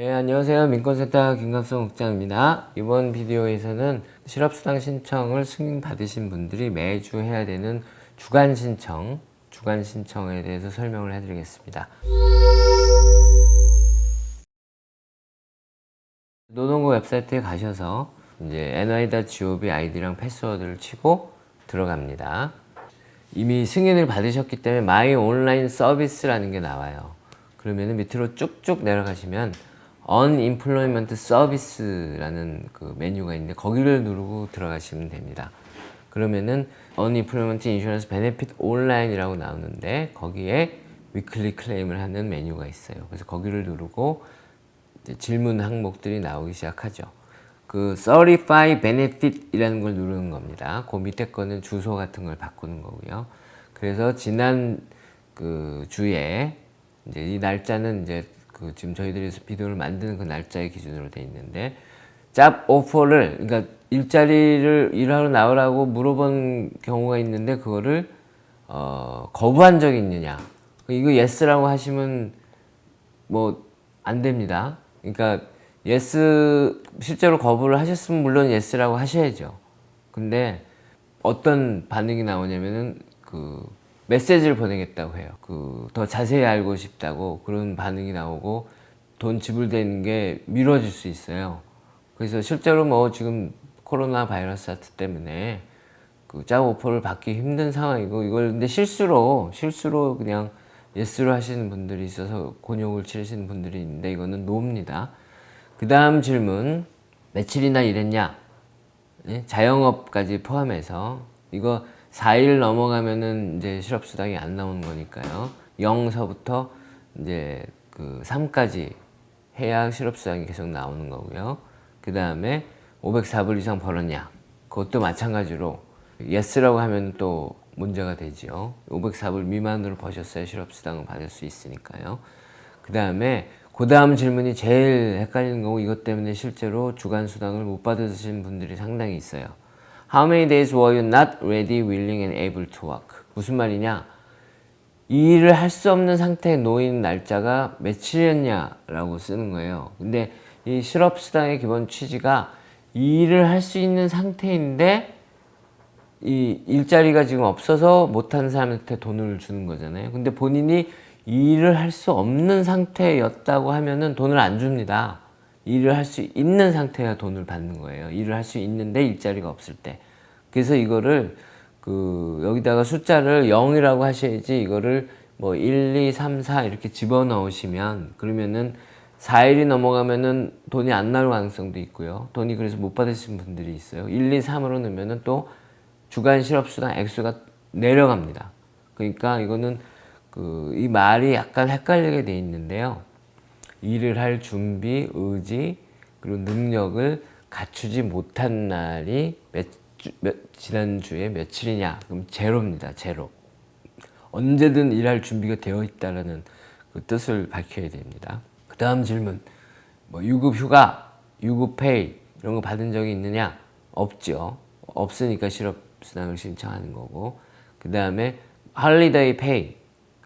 네, 안녕하세요. 민권센터 김갑성 국장입니다. 이번 비디오에서는 실업수당 신청을 승인받으신 분들이 매주 해야 되는 주간 신청, 주간 신청에 대해서 설명을 해드리겠습니다. 노동부 웹사이트에 가셔서 이제 ny.gov 아이디랑 패스워드를 치고 들어갑니다. 이미 승인을 받으셨기 때문에 마이 온라인 서비스라는 게 나와요. 그러면 밑으로 쭉쭉 내려가시면 unemployment service라는 그 메뉴가 있는데 거기를 누르고 들어가시면 됩니다. 그러면은 unemployment insurance benefit online이라고 나오는데 거기에 위클리 클레임을 하는 메뉴가 있어요. 그래서 거기를 누르고 질문 항목들이 나오기 시작하죠. 그 certify benefit이라는 걸 누르는 겁니다. 그 밑에 거는 주소 같은 걸 바꾸는 거고요. 그래서 지난 그 주에 이제 이 날짜는 이제 그 지금 저희들이 비디오를 만드는 그 날짜의 기준으로 돼 있는데 잡 오퍼를 그러니까 일자리를 일하러 나오라고 물어본 경우가 있는데 그거를 어, 거부한 적이 있느냐 이거 예스라고 하시면 뭐 안 됩니다. 그러니까 예스 실제로 거부를 하셨으면 물론 예스라고 하셔야죠. 근데 어떤 반응이 나오냐면은 그 메시지를 보내겠다고 해요. 그 더 자세히 알고 싶다고 그런 반응이 나오고 돈 지불되는 게 미뤄질 수 있어요. 그래서 실제로 뭐 지금 코로나 바이러스 사태 때문에 그짝 오퍼를 받기 힘든 상황이고 이걸 근데 실수로 실수로 그냥 예스로 하시는 분들이 있어서 곤욕을 치르시는 분들이 있는데 이거는 노입니다. 그 다음 질문 며칠이나 일했냐? 예? 자영업까지 포함해서 이거 4일 넘어가면은 이제 실업수당이 안 나오는 거니까요. 0서부터 이제 그 3까지 해야 실업수당이 계속 나오는 거고요. 그 다음에 504불 이상 벌었냐? 그것도 마찬가지로 예스라고 하면 또 문제가 되지요. 504불 미만으로 버셨어야 실업수당을 받을 수 있으니까요. 그 다음에 그 다음 질문이 제일 헷갈리는 거고 이것 때문에 실제로 주간 수당을 못 받으신 분들이 상당히 있어요. How many days were you not ready, willing and able to work? 무슨 말이냐? 이 일을 할 수 없는 상태에 놓인 날짜가 며칠이었냐라고 쓰는 거예요. 근데 이 실업수당의 기본 취지가 이 일을 할 수 있는 상태인데 이 일자리가 지금 없어서 못하는 사람한테 돈을 주는 거잖아요. 근데 본인이 이 일을 할 수 없는 상태였다고 하면은 돈을 안 줍니다. 일을 할 수 있는 상태가 돈을 받는 거예요. 일을 할 수 있는데 일자리가 없을 때. 그래서 이거를 그 여기다가 숫자를 0이라고 하셔야지 이거를 뭐 1, 2, 3, 4 이렇게 집어넣으시면 그러면은 4일이 넘어가면은 돈이 안 나올 가능성도 있고요. 돈이 그래서 못 받으신 분들이 있어요. 1, 2, 3으로 넣으면은 또 주간 실업수당 액수가 내려갑니다. 그러니까 이거는 그 이 말이 약간 헷갈리게 돼 있는데요. 일을 할 준비, 의지, 그리고 능력을 갖추지 못한 날이 몇, 주, 몇 지난주에 며칠이냐? 그럼 제로입니다. 제로. 언제든 일할 준비가 되어 있다라는 그 뜻을 밝혀야 됩니다. 그 다음 질문. 뭐 유급 휴가, 유급 페이 이런 거 받은 적이 있느냐? 없죠. 없으니까 실업 수당을 신청하는 거고. 그 다음에 할리데이 페이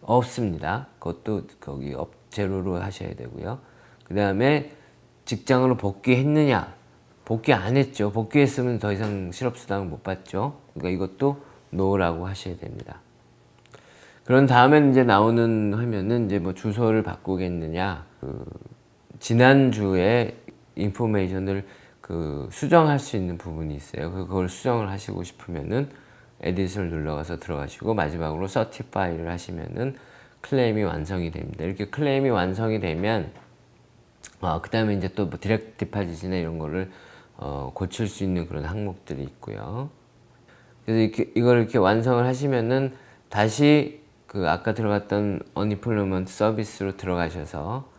없습니다. 그것도 거기 업 제로로 하셔야 되고요. 그 다음에 직장으로 복귀했느냐? 복귀 안 했죠. 복귀했으면 더 이상 실업수당을 못 받죠. 그러니까 이것도 노라고 하셔야 됩니다. 그런 다음에 이제 나오는 화면은 이제 뭐 주소를 바꾸겠느냐, 그 지난주에 인포메이션을 그 수정할 수 있는 부분이 있어요. 그걸 수정을 하시고 싶으면은 에디트를 눌러가서 들어가시고 마지막으로 서티파이를 하시면은 클레임이 완성이 됩니다. 이렇게 클레임이 완성이 되면 어, 그 다음에 이제 또 뭐 디렉트 디파짓이나 이런 거를 어, 고칠 수 있는 그런 항목들이 있고요. 그래서 이렇게 이걸 이렇게 완성을 하시면은 다시 그 아까 들어갔던 어니플로먼트 서비스로 들어가셔서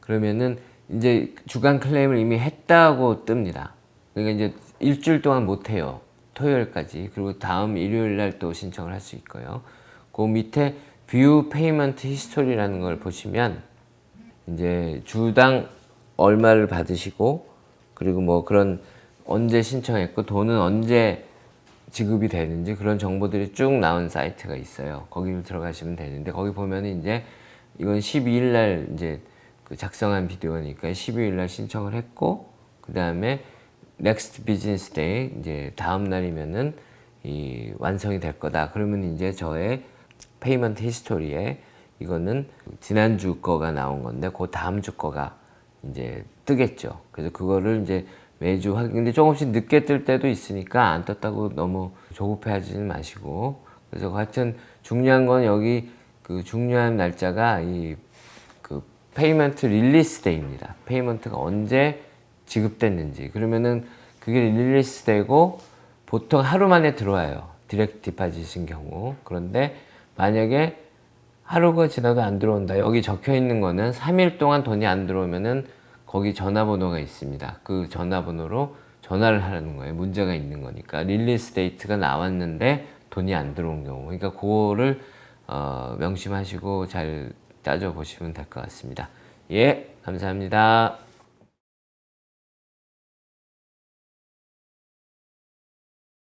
그러면은 이제 주간 클레임을 이미 했다고 뜹니다. 그러니까 이제 일주일 동안 못 해요. 토요일까지. 그리고 다음 일요일 날 또 신청을 할 수 있고요. 그 밑에 뷰 페이먼트 히스토리라는 걸 보시면 이제 주당 얼마를 받으시고 그리고 뭐 그런 언제 신청했고 돈은 언제 지급이 되는지 그런 정보들이 쭉 나온 사이트가 있어요. 거기를 들어가시면 되는데 거기 보면은 이제 이건 12일 날 이제 그 작성한 비디오니까 12일 날 신청을 했고 그 다음에 넥스트 비즈니스 데이 이제 다음 날이면은 이 완성이 될 거다. 그러면 이제 저의 페이먼트 히스토리에 이거는 지난주 거가 나온 건데 그 다음 주 거가 이제 뜨겠죠. 그래서 그거를 이제 매주 확인. 근데 조금씩 늦게 뜰 때도 있으니까 안 떴다고 너무 조급해하지는 마시고. 그래서 하여튼 중요한 건 여기 그 중요한 날짜가 이 그 페이먼트 릴리스 데이입니다. 페이먼트가 언제 지급됐는지. 그러면은 그게 릴리스 되고 보통 하루 만에 들어와요. 디렉트 디파짓인 경우. 그런데 만약에 하루가 지나도 안 들어온다. 여기 적혀 있는 거는 3일 동안 돈이 안 들어오면은 거기 전화번호가 있습니다. 그 전화번호로 전화를 하라는 거예요. 문제가 있는 거니까. 릴리스 데이트가 나왔는데 돈이 안 들어온 경우. 그러니까 그거를 어, 명심하시고 잘 따져보시면 될 것 같습니다. 예, 감사합니다.